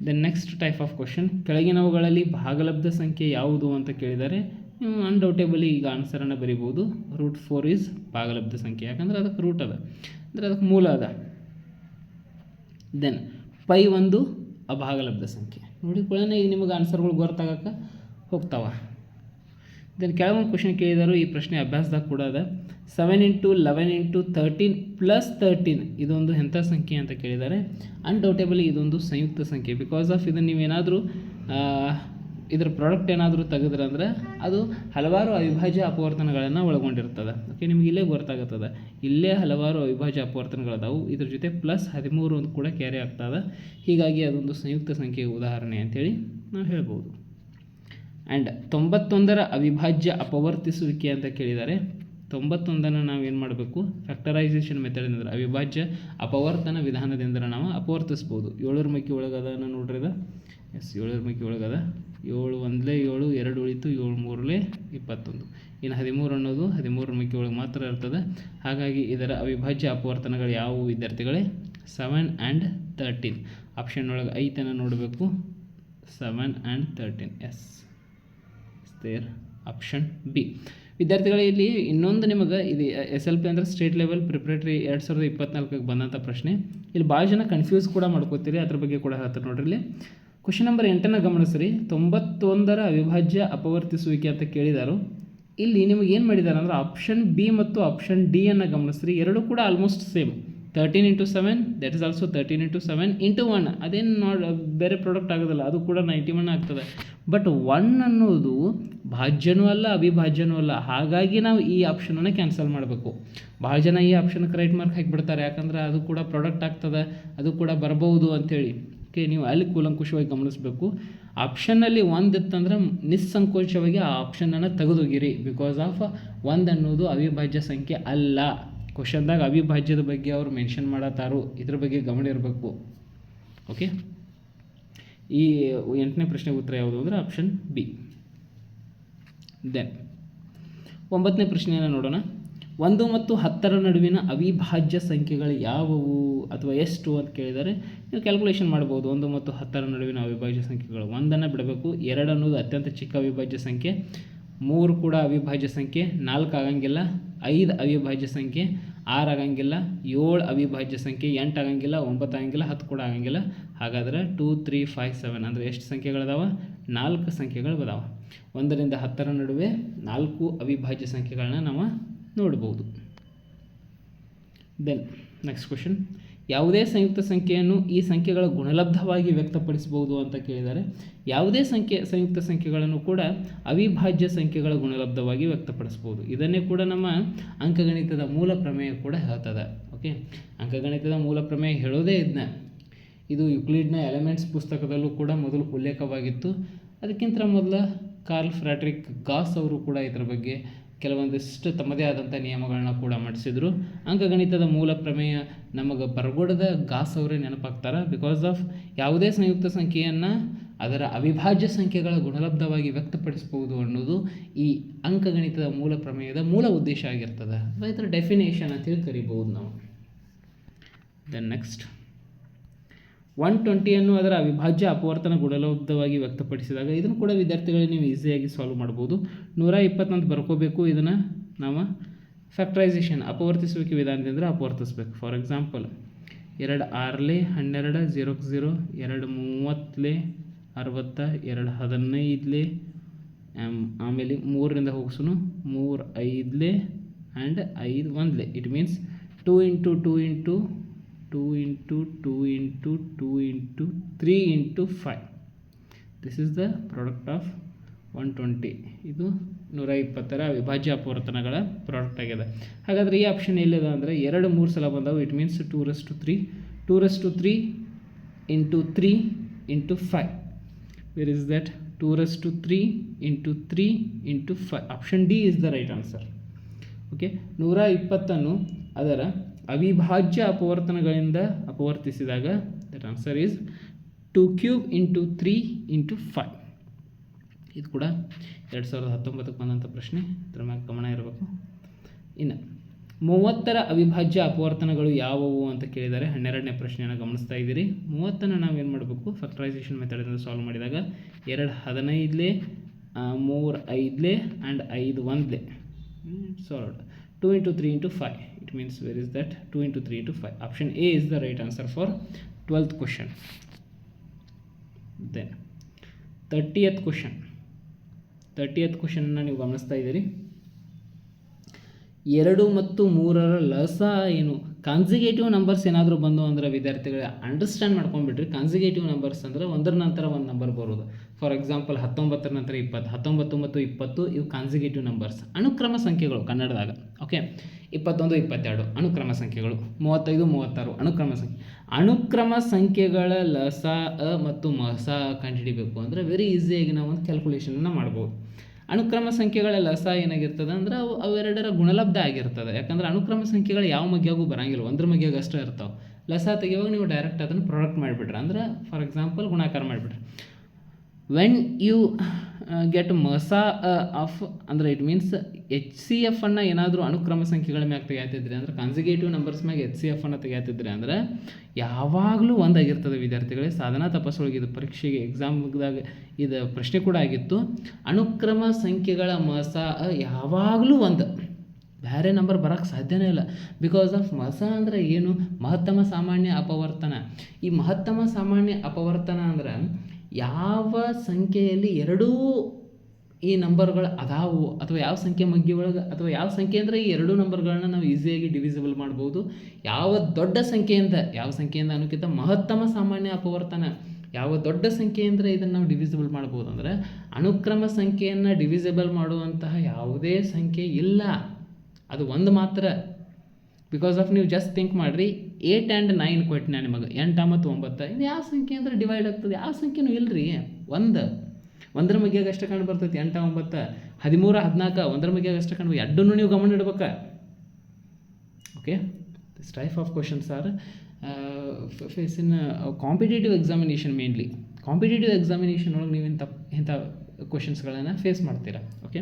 S1: then next type of question ಕೆಳಗಿನವುಗಳಲ್ಲಿ ಭಾಗಲಬ್ಧ ಸಂಖ್ಯೆ ಯಾವುದು ಅಂತ ಕೇಳಿದರೆ, ನೀವು ಅನ್ಡೌಟೇಬಲಿ ಈಗ ಆನ್ಸರನ್ನು ಬರಿಬೋದು ರೂಟ್ ಫೋರ್ ಈಸ್ ಭಾಗಲಬ್ಧ ಸಂಖ್ಯೆ. ಯಾಕಂದ್ರೆ ಅದಕ್ಕೆ ರೂಟ್ ಅದ. ಅಂದರೆ ಅದಕ್ಕೆ ಮೂಲ ಅದ. ದೆನ್ ಪೈ ಒಂದು ಅಭಾಗಲಬ್ಧ ಸಂಖ್ಯೆ. ನೋಡಿಕೊಳ್ಳೋಣ ಈಗ ನಿಮಗೆ ಆನ್ಸರ್ಗಳು ಗೊತ್ತಾಗಕ್ಕೆ ಹೋಗ್ತಾವ. ದೆನ್ ಕೆಲವೊಂದು ಕ್ವಶನ್ ಕೇಳಿದರು ಈ ಪ್ರಶ್ನೆ ಅಭ್ಯಾಸದಾಗ ಕೂಡ ಅದ. Seven into eleven into thirteen plus thirteen ಇದೊಂದು ಎಂಥ ಸಂಖ್ಯೆ ಅಂತ ಕೇಳಿದ್ದಾರೆ. ಅನ್ಡೌಟೇಬಲಿ ಇದೊಂದು ಸಂಯುಕ್ತ ಸಂಖ್ಯೆ. ಬಿಕಾಸ್ ಆಫ್ ಇದನ್ನು ನೀವೇನಾದರೂ ಇದರ ಪ್ರಾಡಕ್ಟ್ ಏನಾದರೂ ತೆಗೆದ್ರಂದ್ರೆ ಅದು ಹಲವಾರು ಅವಿಭಾಜ್ಯ ಅಪವರ್ತನಗಳನ್ನು ಒಳಗೊಂಡಿರ್ತದೆ. ಓಕೆ ನಿಮಗೆ ಇಲ್ಲೇ ಗೊತ್ತಾಗುತ್ತದೆ. ಇಲ್ಲೇ ಹಲವಾರು ಅವಿಭಾಜ್ಯ ಅಪವರ್ತನಗಳದಾವು. ಇದ್ರ ಜೊತೆ ಪ್ಲಸ್ ಹದಿಮೂರು ಅಂತ ಕೂಡ ಕ್ಯಾರಿ ಆಗ್ತದೆ ಹೀಗಾಗಿ ಅದೊಂದು ಸಂಯುಕ್ತ ಸಂಖ್ಯೆಯ ಉದಾಹರಣೆ ಅಂತೇಳಿ ನಾವು ಹೇಳ್ಬೋದು. ಆ್ಯಂಡ್ ತೊಂಬತ್ತೊಂದರ ಅವಿಭಾಜ್ಯ ಅಪವರ್ತಿಸುವಿಕೆ ಅಂತ ಕೇಳಿದ್ದಾರೆ. ತೊಂಬತ್ತೊಂದನ್ನು ನಾವು ಏನು ಮಾಡಬೇಕು? ಫ್ಯಾಕ್ಟರೈಸೇಷನ್ ಮೆಥಡ್ ಅಂದ್ರೆ ಅವಿಭಾಜ್ಯ ಅಪವರ್ತನ ವಿಧಾನದಿಂದ ನಾವು ಅಪವರ್ತಿಸ್ಬೋದು. ಏಳರ ಮೈಕಿ ಒಳಗದ ನೋಡ್ರಿ ಅದ. ಎಸ್ ಏಳರ ಮಕ್ಕಿ ಒಳಗದ. ಏಳು ಒಂದಲೇ ಏಳು, ಎರಡು ಉಳಿತು ಏಳು ಮೂರಲೇ ಇಪ್ಪತ್ತೊಂದು. ಇನ್ನು ಹದಿಮೂರು ಅನ್ನೋದು ಹದಿಮೂರರ ಮೈಕಿ ಒಳಗೆ ಮಾತ್ರ ಇರ್ತದೆ. ಹಾಗಾಗಿ ಇದರ ಅವಿಭಾಜ್ಯ ಅಪವರ್ತನಗಳು ಯಾವುವು ವಿದ್ಯಾರ್ಥಿಗಳೇ? ಸೆವೆನ್ ಆ್ಯಂಡ್ ತರ್ಟೀನ್ ಆಪ್ಷನ್ ಒಳಗೆ ಐತನ ನೋಡಬೇಕು. Seven and thirteen is there option B ವಿದ್ಯಾರ್ಥಿಗಳೇ ಇಲ್ಲಿ ಇನ್ನೊಂದು ನಿಮಗೆ ಇದು ಎಸ್ ಎಲ್ ಪಿ ಅಂದರೆ ಸ್ಟೇಟ್ ಲೆವೆಲ್ ಪ್ರಿಪ್ರೇಟ್ರಿ ಎರಡು ಸಾವಿರದ ಇಪ್ಪತ್ನಾಲ್ಕಕ್ಕೆ ಬಂದಂಥ ಪ್ರಶ್ನೆ. ಇಲ್ಲಿ ಭಾಳ ಜನ ಕನ್ಫ್ಯೂಸ್ ಕೂಡ ಮಾಡ್ಕೋತೀರಿ, ಅದ್ರ ಬಗ್ಗೆ ಕೂಡ ಹೇಳ್ತಾರೆ ನೋಡ್ರಿ ಇಲ್ಲಿ. Question number ಎಂಟನ್ನು ಗಮನಿಸ್ರಿ. ತೊಂಬತ್ತೊಂದರ ಅವಿಭಾಜ್ಯ ಅಪವರ್ತಿಸುವಿಕೆ ಅಂತ ಕೇಳಿದಾರು. ಇಲ್ಲಿ ನಿಮಗೆ ಏನು ಮಾಡಿದ್ದಾರೆ ಅಂದರೆ ಆಪ್ಷನ್ ಬಿ ಮತ್ತು ಆಪ್ಷನ್ ಡಿ ಅನ್ನು ಗಮನಿಸ್ರಿ. ಎರಡೂ ಕೂಡ almost same thirteen into seven that is also thirteen into seven into one ಅದೇನು ನೋಡಿ, ಬೇರೆ ಪ್ರಾಡಕ್ಟ್ ಆಗೋದಿಲ್ಲ. ಅದು ಕೂಡ ನೈಂಟಿ ಒನ್ ಆಗ್ತದೆ. ಬಟ್ ಒನ್ ಅನ್ನೋದು ಭಾಜ್ಯನೂ ಅಲ್ಲ, ಅವಿಭಾಜ್ಯನೂ ಅಲ್ಲ. ಹಾಗಾಗಿ ನಾವು ಈ ಆಪ್ಷನನ್ನು ಕ್ಯಾನ್ಸಲ್ ಮಾಡಬೇಕು. ಭಾಳ ಜನ ಈ ಆಪ್ಷನ್ಗೆ ರೈಟ್ ಮಾರ್ಕ್ ಹಾಕಿಬಿಡ್ತಾರೆ. ಯಾಕಂದ್ರೆ ಅದು ಕೂಡ ಪ್ರಾಡಕ್ಟ್ ಆಗ್ತದೆ, ಅದು ಕೂಡ ಬರ್ಬೋದು ಅಂಥೇಳಿ ಓಕೆ ನೀವು ಅಲ್ಲಿ ಕೂಲಂಕುಷವಾಗಿ ಗಮನಿಸಬೇಕು. ಆಪ್ಷನ್ನಲ್ಲಿ ಒಂದು ಇತ್ತಂದ್ರೆ ನಿಸ್ಸಂಕೋಚವಾಗಿ ಆ ಆಪ್ಷನನ್ನು ತೆಗೆದೋಗಿರಿ. ಬಿಕಾಸ್ ಆಫ್ ಒಂದು ಅನ್ನೋದು ಅವಿಭಾಜ್ಯ ಸಂಖ್ಯೆ ಅಲ್ಲ. ಕ್ವಶನ್ದಾಗ ಅವಿಭಾಜ್ಯದ ಬಗ್ಗೆ ಅವ್ರು ಮೆನ್ಷನ್ ಮಾಡತ್ತಾರು. ಇದ್ರ ಬಗ್ಗೆ ಗಮನ ಇರಬೇಕು. ಓಕೆ ಈ ಎಂಟನೇ ಪ್ರಶ್ನೆಗೆ ಉತ್ತರ ಯಾವುದು ಅಂದರೆ ಆಪ್ಷನ್ ಬಿ ದೆನ್ ಒಂಬತ್ತನೇ ಪ್ರಶ್ನೆಯನ್ನು ನೋಡೋಣ. ಒಂದು ಮತ್ತು ಹತ್ತರ ನಡುವಿನ ಅವಿಭಾಜ್ಯ ಸಂಖ್ಯೆಗಳು ಯಾವುವು ಅಥವಾ ಎಷ್ಟು ಅಂತ ಕೇಳಿದರೆ ನೀವು ಕ್ಯಾಲ್ಕುಲೇಷನ್ ಮಾಡ್ಬೋದು. ಒಂದು ಮತ್ತು ಹತ್ತರ ನಡುವಿನ ಅವಿಭಾಜ್ಯ ಸಂಖ್ಯೆಗಳು ಒಂದನ್ನು ಬಿಡಬೇಕು, ಎರಡು ಅನ್ನೋದು ಅತ್ಯಂತ ಚಿಕ್ಕ ಅವಿಭಾಜ್ಯ ಸಂಖ್ಯೆ, ಮೂರು ಕೂಡ ಅವಿಭಾಜ್ಯ ಸಂಖ್ಯೆ, ನಾಲ್ಕು ಆಗಂಗಿಲ್ಲ, ಐದು ಅವಿಭಾಜ್ಯ ಸಂಖ್ಯೆ ಆರು ಆಗಂಗಿಲ್ಲ, ಏಳು ಅವಿಭಾಜ್ಯ ಸಂಖ್ಯೆ, ಎಂಟು ಆಗಂಗಿಲ್ಲ, ಒಂಬತ್ತು ಆಗಂಗಿಲ್ಲ, ಹತ್ತು ಕೂಡ ಆಗಂಗಿಲ್ಲ. ಹಾಗಾದ್ರೆ ಟೂ ತ್ರೀ ಫೈವ್ ಸೆವೆನ್ ಅಂದರೆ ಎಷ್ಟು ಸಂಖ್ಯೆಗಳದಾವ? ನಾಲ್ಕು ಸಂಖ್ಯೆಗಳು ಬದಾವ ಒಂದರಿಂದ ಹತ್ತರ ನಡುವೆ ನಾಲ್ಕು ಅವಿಭಾಜ್ಯ ಸಂಖ್ಯೆಗಳನ್ನ ನಾವು ನೋಡ್ಬೋದು. ದೆನ್ ನೆಕ್ಸ್ಟ್ ಕ್ವಶನ್ ಯಾವುದೇ ಸಂಯುಕ್ತ ಸಂಖ್ಯೆಯನ್ನು ಈ ಸಂಖ್ಯೆಗಳ ಗುಣಲಬ್ಧವಾಗಿ ವ್ಯಕ್ತಪಡಿಸಬಹುದು ಅಂತ ಕೇಳಿದ್ದಾರೆ. ಯಾವುದೇ ಸಂಖ್ಯೆ, ಸಂಯುಕ್ತ ಸಂಖ್ಯೆಗಳನ್ನು ಕೂಡ ಅವಿಭಾಜ್ಯ ಸಂಖ್ಯೆಗಳ ಗುಣಲಬ್ಧವಾಗಿ ವ್ಯಕ್ತಪಡಿಸ್ಬೋದು ಇದನ್ನೇ ಕೂಡ ನಮ್ಮ ಅಂಕಗಣಿತದ ಮೂಲ ಪ್ರಮೇಯ ಕೂಡ ಹೇಳ್ತದೆ. ಓಕೆ ಅಂಕಗಣಿತದ ಮೂಲ ಪ್ರಮೇಯ ಹೇಳೋದೇ ಇದನ್ನ ಇದು ಯುಕ್ಲಿಡ್ನ ಎಲಿಮೆಂಟ್ಸ್ ಪುಸ್ತಕದಲ್ಲೂ ಕೂಡ ಮೊದಲು ಉಲ್ಲೇಖವಾಗಿತ್ತು. ಅದಕ್ಕಿಂತ ಮೊದಲ ಕಾರ್ಲ್ ಫ್ರಾಟ್ರಿಕ್ ಗಾಸ್ ಅವರು ಕೂಡ ಇದರ ಬಗ್ಗೆ ಕೆಲವೊಂದಿಷ್ಟು ತಮ್ಮದೇ ಆದಂಥ ನಿಯಮಗಳನ್ನ ಕೂಡ ಮಾಡಿಸಿದ್ರು. ಅಂಕಗಣಿತದ ಮೂಲ ಪ್ರಮೇಯ ನಮಗೆ ಬರಗೋಡದ ಗಾಸ್ ಅವರೇ ನೆನಪಾಗ್ತಾರೆ. ಬಿಕಾಸ್ ಆಫ್ ಯಾವುದೇ ಸಂಯುಕ್ತ ಸಂಖ್ಯೆಯನ್ನು ಅದರ ಅವಿಭಾಜ್ಯ ಸಂಖ್ಯೆಗಳ ಗುಣಲಬ್ಧವಾಗಿ ವ್ಯಕ್ತಪಡಿಸಬಹುದು ಅನ್ನೋದು ಈ ಅಂಕಗಣಿತದ ಮೂಲ ಪ್ರಮೇಯದ ಮೂಲ ಉದ್ದೇಶ ಆಗಿರ್ತದೆ. ಅಥವಾ ಇದರ ಡೆಫಿನೇಷನ್ ಅಂತೇಳಿ ಕರಿಬೋದು ನಾವು. ದೆನ್ ನೆಕ್ಸ್ಟ್ ಒನ್ ಟ್ವೆಂಟಿಯನ್ನು ಅದರ ಅವಿಭಾಜ್ಯ ಅಪವರ್ತನ ಗುಣಲಬ್ಧವಾಗಿ ವ್ಯಕ್ತಪಡಿಸಿದಾಗ ಇದನ್ನು ಕೂಡ ವಿದ್ಯಾರ್ಥಿಗಳಿಗೆ ನೀವು ಈಸಿಯಾಗಿ ಸಾಲ್ವ್ ಮಾಡ್ಬೋದು ನೂರ ಇಪ್ಪತ್ತೊಂದು ಬರ್ಕೋಬೇಕು. ಇದನ್ನು ನಾವು ಫ್ಯಾಕ್ಟ್ರೈಸೇಷನ್ ಅಪವರ್ತಿಸುವಿಕೆ ವಿಧಾನದಿಂದ ಅಪವರ್ತಿಸ್ಬೇಕು. ಫಾರ್ ಎಕ್ಸಾಂಪಲ್ ಎರಡು ಆರ್ಲೆ ಹನ್ನೆರಡು ಝೀರೋಕ್ಕೆ ಝೀರೋ ಎರಡು ಮೂವತ್ತಲೆ ಅರವತ್ತ, ಎರಡು ಹದಿನೈದಲೆ ಆಮೇಲೆ ಮೂರರಿಂದ ಹೋಗಿಸೋನು, ಮೂರು ಐದಲೆ ಆ್ಯಂಡ್ ಐದು ಒಂದಲೆ. It means two into two into two into two into two into three into five this is the product of one twenty ಇದು ನೂರ ಇಪ್ಪತ್ತರ ಅವಿಭಾಜ್ಯ ಅಪವರ್ತನಗಳ ಪ್ರಾಡಕ್ಟ್ ಆಗಿದೆ. ಹಾಗಾದರೆ ಈ ಆಪ್ಷನ್ ಎಲ್ಲಿದೆ ಅಂದರೆ ಎರಡು ಮೂರು ಸಲ ಬಂದವು. It means two raise to three two raise to three into three into five where is that two raise to three into three into five option D is the right answer okay ನೂರ ಇಪ್ಪತ್ತನ್ನು ಅದರ ಅವಿಭಾಜ್ಯ ಅಪವರ್ತನಗಳಿಂದ ಅಪವರ್ತಿಸಿದಾಗ that answer is two cube into three into five ಇದು ಕೂಡ ಎರಡು ಸಾವಿರದ ಹತ್ತೊಂಬತ್ತಕ್ಕೆ ಬಂದಂಥ ಪ್ರಶ್ನೆ. ಇದ್ರ ಮ್ಯಾಗ ಗಮನ ಇರಬೇಕು. ಇನ್ನು, ಮೂವತ್ತರ ಅವಿಭಾಜ್ಯ ಅಪವರ್ತನಗಳು ಯಾವುವು ಅಂತ ಕೇಳಿದ್ದಾರೆ ಹನ್ನೆರಡನೇ ಪ್ರಶ್ನೆಯನ್ನು ಗಮನಿಸ್ತಾ ಇದ್ದೀರಿ. ಮೂವತ್ತನ್ನು ನಾವೇನು ಮಾಡಬೇಕು? ಫರ್ಟಿಲೈಸೇಷನ್ ಮೆಥಡಿಂದ ಸಾಲ್ವ್ ಮಾಡಿದಾಗ ಎರಡು ಹದಿನೈದಲೇ ಮೂರು ಐದಲೇ ಆ್ಯಂಡ್ ಐದು ಒಂದಲೇ. Solved two into three into five it means where is that two into three into five option A is the right answer for twelfth question then thirtieth question thirtieth ಕ್ವಶನ್ನ ನೀವು ಗಮನಿಸ್ತಾ ಇದ್ದೀರಿ. ಎರಡು ಮತ್ತು ಮೂರರ ಲಸ ಏನು? ಕಾನ್ಸಿಗೇಟಿವ್ ನಂಬರ್ಸ್ ಏನಾದರೂ ಬಂದು ಅಂದ್ರೆ ವಿದ್ಯಾರ್ಥಿಗಳು ಅಂಡರ್ಸ್ಟ್ಯಾಂಡ್ ಮಾಡ್ಕೊಂಡ್ಬಿಟ್ರಿ ಕಾನ್ಸಿಗೇಟಿವ್ ನಂಬರ್ಸ್ ಅಂದ್ರೆ ಒಂದರ ನಂತರ ಒಂದು ನಂಬರ್ ಬರೋದು. ಫಾರ್ ಎಕ್ಸಾಂಪಲ್ ಹತ್ತೊಂಬತ್ತರ ನಂತರ ಇಪ್ಪತ್ತು, ಹತ್ತೊಂಬತ್ತು ಮತ್ತು ಇಪ್ಪತ್ತು ಇವು ಕಾನ್ಸಿಗೇಟಿವ್ ನಂಬರ್ಸ್ ಅನುಕ್ರಮ ಸಂಖ್ಯೆಗಳು ಕನ್ನಡದಾಗ ಓಕೆ ಇಪ್ಪತ್ತೊಂದು, ಇಪ್ಪತ್ತೆರಡು, ಅನುಕ್ರಮ ಸಂಖ್ಯೆಗಳು. ಮೂವತ್ತೈದು, ಮೂವತ್ತಾರು, ಅನುಕ್ರಮ ಸಂಖ್ಯೆ. ಅನುಕ್ರಮ ಸಂಖ್ಯೆಗಳ ಲಸ, ಅ ಮತ್ತು ಮಸ ಕಂಡುಹಿಡಿಬೇಕು ಅಂದರೆ ವೆರಿ ಈಸಿಯಾಗಿ ನಾವು ಒಂದು ಕ್ಯಾಲ್ಕುಲೇಷನನ್ನು ಮಾಡ್ಬೋದು. ಅನುಕ್ರಮ ಸಂಖ್ಯೆಗಳ ಲಸ ಏನಾಗಿರ್ತದೆ ಅಂದ್ರೆ ಅವು ಅವೆರಡರ ಗುಣಲಬ್ಧ ಆಗಿರ್ತದೆ. ಯಾಕಂದ್ರೆ ಅನುಕ್ರಮ ಸಂಖ್ಯೆಗಳು ಯಾವ ಮಗ್ಯಾಗೂ ಬರಂಗಿಲ್ಲ. ಒಂದ್ರ ಮಗ್ಯಾಗ ಅಷ್ಟೇ ಇರ್ತಾವೆ. ಲಸ ತೆಗೆಯುವಾಗ ನೀವು ಡೈರೆಕ್ಟ್ ಅದನ್ನು ಪ್ರಾಡಕ್ಟ್ ಮಾಡಿಬಿಟ್ರೆ ಅಂದ್ರೆ ಫಾರ್ ಎಕ್ಸಾಂಪಲ್ ಗುಣಾಕಾರ ಮಾಡಿಬಿಟ್ರೆ ವೆನ್ ಯು ಗೆಟ್ ಮಸಾ ಆಫ್ ಅಂದರೆ it means H C F ಅನ್ನು ಏನಾದರೂ ಅನುಕ್ರಮ ಸಂಖ್ಯೆಗಳ ಮ್ಯಾಗ ತೆಗಿತಿದ್ರಿ ಅಂದ್ರೆ ಕಾನ್ಸಿಗೇಟಿವ್ ನಂಬರ್ಸ್ ಮ್ಯಾಗ ಎಚ್ ಸಿ ಎಫ್ ಅನ್ನು ತೆಗಿತಿದ್ರಿ ಅಂದ್ರೆ ಯಾವಾಗಲೂ ಒಂದಾಗಿರ್ತದೆ ವಿದ್ಯಾರ್ಥಿಗಳೇ. ಸಾಧನಾ ತಪಸ್ಸೊಳಗೆ ಇದು ಪರೀಕ್ಷೆಗೆ ಎಕ್ಸಾಮ್ದಾಗ ಇದು ಪ್ರಶ್ನೆ ಕೂಡ ಆಗಿತ್ತು. ಅನುಕ್ರಮ ಸಂಖ್ಯೆಗಳ ಮಸ ಯಾವಾಗಲೂ ಒಂದು. ಬೇರೆ ನಂಬರ್ ಬರೋಕ್ಕೆ ಸಾಧ್ಯನೇ ಇಲ್ಲ. ಬಿಕಾಸ್ ಆಫ್ ಮಸ ಅಂದರೆ ಏನು? ಮಹತ್ತಮ ಸಾಮಾನ್ಯ ಅಪವರ್ತನ. ಈ ಮಹತ್ತಮ ಸಾಮಾನ್ಯ ಅಪವರ್ತನ ಅಂದ್ರೆ ಯಾವ ಸಂಖ್ಯೆಯಲ್ಲಿ ಎರಡೂ ಈ ನಂಬರ್ಗಳು ಅದಾವು ಅಥವಾ ಯಾವ ಸಂಖ್ಯೆ ಮಗ್ಗಿ ಒಳಗೆ ಅಥವಾ ಯಾವ ಸಂಖ್ಯೆ ಅಂದರೆ ಈ ಎರಡೂ ನಂಬರ್ಗಳನ್ನ ನಾವು ಈಸಿಯಾಗಿ ಡಿವಿಸಿಬಲ್ ಮಾಡ್ಬೋದು. ಯಾವ ದೊಡ್ಡ ಸಂಖ್ಯೆಯಿಂದ, ಯಾವ ಸಂಖ್ಯೆಯಿಂದ ಅನ್ನೋಕ್ಕಿಂತ ಮಹತ್ತಮ ಸಾಮಾನ್ಯ ಅಪವರ್ತನ, ಯಾವ ದೊಡ್ಡ ಸಂಖ್ಯೆಯಿಂದ ಇದನ್ನು ನಾವು ಡಿವಿಸಿಬಲ್ ಮಾಡ್ಬೋದು ಅಂದರೆ ಅನುಕ್ರಮ ಸಂಖ್ಯೆಯನ್ನು ಡಿವಿಸಿಬಲ್ ಮಾಡುವಂತಹ ಯಾವುದೇ ಸಂಖ್ಯೆ ಇಲ್ಲ. ಅದು ಒಂದು ಮಾತ್ರ. ಬಿಕಾಸ್ ಆಫ್ ನೀವು ಜಸ್ಟ್ ಥಿಂಕ್ ಮಾಡಿರಿ ಏಟ್ ಆ್ಯಂಡ್ ನೈನ್ ಕೊಟ್ಟು ನಾನು ನಿಮಗೆ. ಎಂಟು ಮತ್ತು ಒಂಬತ್ತು. ಇದು ಯಾವ ಸಂಖ್ಯೆ ಅಂದ್ರೆ ಡಿವೈಡ್ ಆಗ್ತದೆ. ಯಾವ ಸಂಖ್ಯೆನೂ ಇಲ್ಲರಿ ಒಂದು. ಒಂದರ ಮಗ್ಯಾಗ ಅಷ್ಟು ಕಂಡು ಬರ್ತೈತಿ ಎಂಟು, ಒಂಬತ್ತು, ಹದಿಮೂರು, ಹದಿನಾಲ್ಕು, ಒಂದರ ಮಗ್ಯಾಗ ಅಷ್ಟು ಕಂಡು ಎರಡನ್ನೂ ನೀವು ಗಮನ ಇಡ್ಬೇಕು? Okay this type of questions are face in competitive examination mainly competitive examination ಒಳಗೆ ನೀವು ಇಂಥ ಇಂಥ ಕ್ವಶನ್ಸ್ಗಳನ್ನು ಫೇಸ್ ಮಾಡ್ತೀರಾ? ಓಕೆ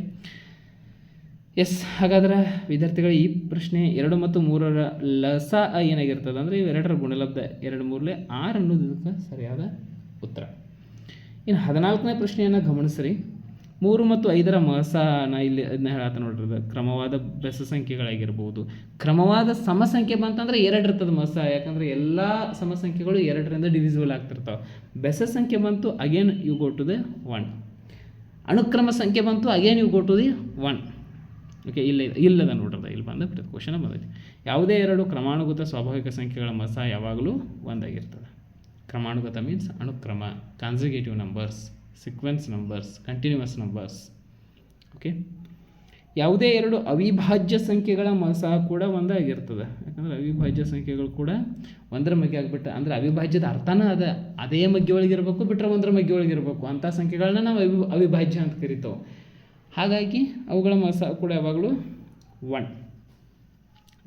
S1: ಎಸ್ ಹಾಗಾದ್ರೆ ವಿದ್ಯಾರ್ಥಿಗಳು ಈ ಪ್ರಶ್ನೆ ಎರಡು ಮತ್ತು ಮೂರರ ಲಸ ಏನಾಗಿರ್ತದೆ ಅಂದರೆ ಇವೆರಡರ ಗುಣಲಬ್ಧ ಎರಡು ಮೂರಲೆ ಆರು ಅನ್ನೋದು ಇದಕ್ಕೆ ಸರಿಯಾದ ಉತ್ತರ. ಇನ್ನು ಹದಿನಾಲ್ಕನೇ ಪ್ರಶ್ನೆಯನ್ನು ಗಮನಿಸ್ರಿ. ಮೂರು ಮತ್ತು ಐದರ ಮಸ ನಾ ಇಲ್ಲಿ ಅದನ್ನ ಹೇಳತ್ತ ನೋಡ್ರಿ ಕ್ರಮವಾದ ಬೆಸ ಸಂಖ್ಯೆಗಳಾಗಿರ್ಬೋದು. ಕ್ರಮವಾದ ಸಮಸಂಖ್ಯೆ ಬಂತಂದ್ರೆ ಎರಡು ಇರ್ತದೆ ಮಸ, ಯಾಕಂದ್ರೆ ಎಲ್ಲ ಸಮಸಂಖ್ಯೆಗಳು ಎರಡರಿಂದ ಡಿವಿಸಿಬಲ್ ಆಗ್ತಿರ್ತಾವೆ. ಬೆಸ ಸಂಖ್ಯೆ ಬಂತು again you go to the one ಅನುಕ್ರಮ ಸಂಖ್ಯೆ ಬಂತು again you go to the one okay ಇಲ್ಲ ಇಲ್ಲದ ನೋಡ್ರದ ಇಲ್ಲಿ ಬಂದು ಕ್ವಶನ್ ಬಂದೈತಿ. ಯಾವುದೇ ಎರಡು ಕ್ರಮಾನುಗತ ಸ್ವಾಭಾವಿಕ ಸಂಖ್ಯೆಗಳ ಮಸ ಯಾವಾಗಲೂ ಒಂದಾಗಿರ್ತದೆ. ಕ್ರಮಾನುಗತ ಮೀನ್ಸ್ ಅನುಕ್ರಮ consecutive numbers sequence numbers continuous numbers okay ಯಾವುದೇ ಎರಡು ಅವಿಭಾಜ್ಯ ಸಂಖ್ಯೆಗಳ ಮಸ ಕೂಡ ಒಂದಾಗಿರ್ತದೆ. ಯಾಕಂದ್ರೆ ಅವಿಭಾಜ್ಯ ಸಂಖ್ಯೆಗಳು ಕೂಡ ಒಂದರ ಮಗ್ಗೆ ಆಗಿಬಿಟ್ಟು ಅಂದ್ರೆ ಅವಿಭಾಜ್ಯದ ಅರ್ಥನೂ ಅದ. ಅದೇ ಮಗ್ಗೆ ಒಳಗಿರ್ಬೇಕು ಬಿಟ್ಟರೆ ಒಂದರ ಮಗ್ಗೆ ಒಳಗಿರ್ಬೇಕು. ಅಂಥ ಸಂಖ್ಯೆಗಳನ್ನ ನಾವು ಅವಿ ಅವಿಭಾಜ್ಯ ಅಂತ ಕರಿತೇವೆ. ಹಾಗಾಗಿ ಅವುಗಳ ಮಸ ಕೂಡ ಯಾವಾಗಲೂ one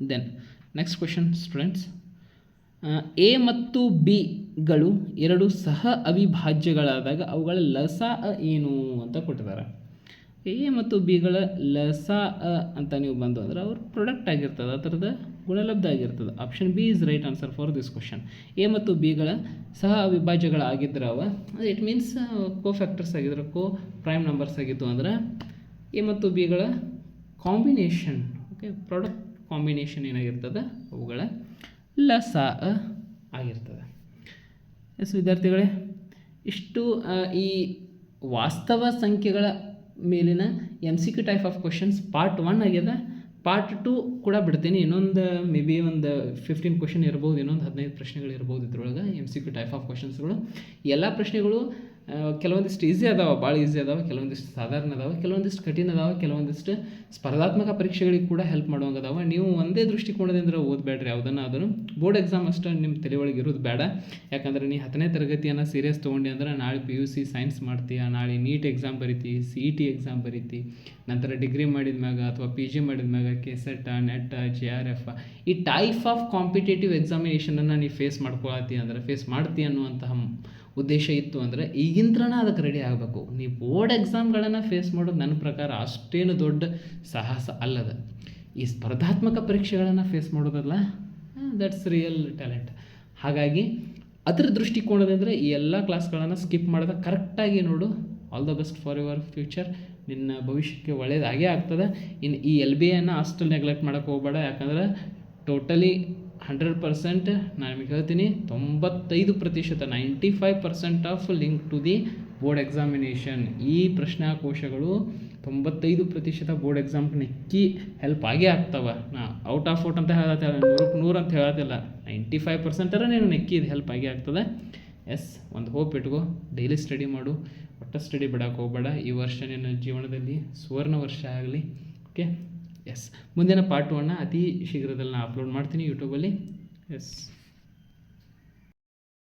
S1: then next question students A ಮತ್ತು ಬಿಗಳು ಎರಡು ಸಹ ಅವಿಭಾಜ್ಯಗಳಾದಾಗ ಅವುಗಳ ಲಸ ಏನು ಅಂತ ಕೊಟ್ಟಿದ್ದಾರೆ. ಎ ಮತ್ತು ಬಿಗಳ ಲಸ ಅಂತ ನೀವು ಬಂದು ಅಂದರೆ ಅವ್ರ ಪ್ರೊಡಕ್ಟ್ ಆಗಿರ್ತದೆ, ಆ ಥರದ ಗುಣಲಬ್ಧ ಆಗಿರ್ತದೆ. Option B is right answer for this question A ಮತ್ತು ಬಿಗಳ ಸಹ ಅವಿಭಾಜ್ಯಗಳಾಗಿದ್ದರೆ ಅವ ಇಟ್ ಮೀನ್ಸ್ ಕೋ ಫ್ಯಾಕ್ಟರ್ಸ್ ಆಗಿದ್ರು ಕೋ ಪ್ರೈಮ್ ನಂಬರ್ಸ್ ಆಗಿತ್ತು ಅಂದ್ರೆ ಎ ಮತ್ತು ಬಿಗಳ ಕಾಂಬಿನೇಷನ್ ಓಕೆ ಪ್ರಾಡಕ್ಟ್ ಕಾಂಬಿನೇಷನ್ ಏನಾಗಿರ್ತದೆ? ಅವುಗಳ ಲಸ ಆಗಿರ್ತದೆ. ಎಸ್ ವಿದ್ಯಾರ್ಥಿಗಳೇ, ಇಷ್ಟು ಈ ವಾಸ್ತವ ಸಂಖ್ಯೆಗಳ ಮೇಲಿನ M C Q type of questions part one ಆಗ್ಯದ. ಪಾರ್ಟ್ ಟು ಕೂಡ ಬಿಡ್ತೀನಿ. ಇನ್ನೊಂದು ಮೇ ಬಿ ಒಂದು ಫಿಫ್ಟೀನ್ ಕ್ವಶನ್ ಇರ್ಬೋದು, ಇನ್ನೊಂದು ಹದಿನೈದು ಪ್ರಶ್ನೆಗಳು ಇರ್ಬೋದು ಇದ್ರೊಳಗೆ M C Q type of ಕ್ವಶನ್ಸ್ಗಳು ಎಲ್ಲ ಪ್ರಶ್ನೆಗಳು ಕೆಲವೊಂದಿಷ್ಟು ಈಸಿ ಅದಾವೆ ಭಾಳ ಈಸಿ ಅದಾವೆ, ಕೆಲವೊಂದಿಷ್ಟು ಸಾಧಾರಣ ಅದಾವೆ, ಕೆಲವೊಂದಿಷ್ಟು ಕಠಿಣ ಅದಾವೆ, ಕೆಲವೊಂದಿಷ್ಟು ಸ್ಪರ್ಧಾತ್ಮಕ ಪರೀಕ್ಷೆಗಳಿಗೆ ಕೂಡ ಹೆಲ್ಪ್ ಮಾಡುವಂಗೆ ಅದಾವೆ. ನೀವು ಒಂದೇ ದೃಷ್ಟಿಕೋನದಿಂದ ಓದಬೇಡ್ರಿ ಯಾವುದನ್ನು ಅದನ್ನು ಬೋರ್ಡ್ ಎಕ್ಸಾಮ್ ಅಷ್ಟು ನಿಮ್ಮ ತಲೆ ಇರೋದು ಬೇಡ. ಯಾಕಂದ್ರೆ ನೀ ಹತ್ತನೇ ತರಗತಿಯನ್ನು ಸೀರಿಯಸ್ ತೊಗೊಂಡು ಅಂದ್ರೆ ನಾಳೆ ಪಿ ಯು ಸಿ ಸೈನ್ಸ್ ಮಾಡ್ತೀಯ, ನಾಳೆ ನೀಟ್ ಎಕ್ಸಾಮ್ ಬರೀತಿ ಸಿ ಇ ಟಿ ಎಕ್ಸಾಮ್ ಬರಿತಿ, ನಂತರ ಡಿಗ್ರಿ ಮಾಡಿದ ಮ್ಯಾಗ ಅಥವಾ ಪಿ ಜಿ ಮಾಡಿದ ಮ್ಯಾಗ K SET NET J R F ಈ ಟೈಪ್ ಆಫ್ ಕಾಂಪಿಟೇಟಿವ್ ಎಕ್ಸಾಮಿನೇಷನನ್ನು ನೀವು ಫೇಸ್ ಮಾಡ್ಕೊಳತಿ ಅಂದ್ರೆ ಫೇಸ್ ಮಾಡ್ತೀಯ ಅನ್ನುವಂತಹ ಉದ್ದೇಶ ಇತ್ತು ಅಂದರೆ ಈಗಿಂತ್ರನ ಅದಕ್ಕೆ ರೆಡಿ ಆಗಬೇಕು. ನೀವು ಬೋರ್ಡ್ ಎಕ್ಸಾಮ್ಗಳನ್ನು ಫೇಸ್ ಮಾಡೋದು ನನ್ನ ಪ್ರಕಾರ ಅಷ್ಟೇನು ದೊಡ್ಡ ಸಾಹಸ ಅಲ್ಲದ. ಈ ಸ್ಪರ್ಧಾತ್ಮಕ ಪರೀಕ್ಷೆಗಳನ್ನು ಫೇಸ್ ಮಾಡೋದಲ್ಲ ದಟ್ಸ್ ರಿಯಲ್ ಟ್ಯಾಲೆಂಟ್ ಹಾಗಾಗಿ ಅದರ ದೃಷ್ಟಿಕೋನದಂದರೆ ಈ ಎಲ್ಲ ಕ್ಲಾಸ್ಗಳನ್ನು ಸ್ಕಿಪ್ ಮಾಡಿದ ಕರೆಕ್ಟಾಗಿ ನೋಡು. All the best for your future ನಿನ್ನ ಭವಿಷ್ಯಕ್ಕೆ ಒಳ್ಳೇದಾಗೇ ಆಗ್ತದೆ. ಇನ್ನು ಈ ಎಲ್ ಬಿ ಎನ್ನು ಅಷ್ಟು ನೆಗ್ಲೆಕ್ಟ್ ಮಾಡೋಕ್ಕೆ ಹೋಗ್ಬೇಡ. ಯಾಕಂದ್ರೆ ಟೋಟಲಿ ಹಂಡ್ರೆಡ್ ಪರ್ಸೆಂಟ್ ನಾನು ನಿಮಗೆ ಹೇಳ್ತೀನಿ, ತೊಂಬತ್ತೈದು ಪ್ರತಿಶತ, ninety five percent of link to the board examination ಈ ಪ್ರಶ್ನಾಕೋಶಗಳು ತೊಂಬತ್ತೈದು ಪ್ರತಿಶತ ಬೋರ್ಡ್ ಎಕ್ಸಾಮ್ಗೆ ನೆಕ್ಕಿ ಹೆಲ್ಪ್ ಆಗೇ ಆಗ್ತವೆ. ನಾ ಔಟ್ ಆಫ್ ಔಟ್ ಅಂತ ಹೇಳತ್ತಿಲ್ಲ ನೂರಕ್ಕೆ ನೂರು ಅಂತ ಹೇಳತ್ತಿಲ್ಲ ನೈಂಟಿ ಫೈವ್ ಪರ್ಸೆಂಟರ ನೀನು ನೆಕ್ಕಿ ಇದು ಹೆಲ್ಪ್ ಆಗೇ ಆಗ್ತದೆ. ಎಸ್ ಒಂದು ಹೋಪ್ ಇಟ್ಕೋ ಡೈಲಿ ಸ್ಟಡಿ ಮಾಡು, ಒಟ್ಟು ಸ್ಟಡಿ ಬಿಡಕ್ಕೆ ಹೋಗ್ಬೇಡ. ಈ ವರ್ಷ ನಿನ್ನ ಜೀವನದಲ್ಲಿ ಸುವರ್ಣ ವರ್ಷ ಆಗಲಿ ಓಕೆ ಎಸ್ ಮುಂದಿನ ಪಾರ್ಟ್ ಒನ್ನ ಅತಿ ಶೀಘ್ರದಲ್ಲಿ ನಾನು ಅಪ್ಲೋಡ್ ಮಾಡ್ತೀನಿ ಯೂಟ್ಯೂಬಲ್ಲಿ ಎಸ್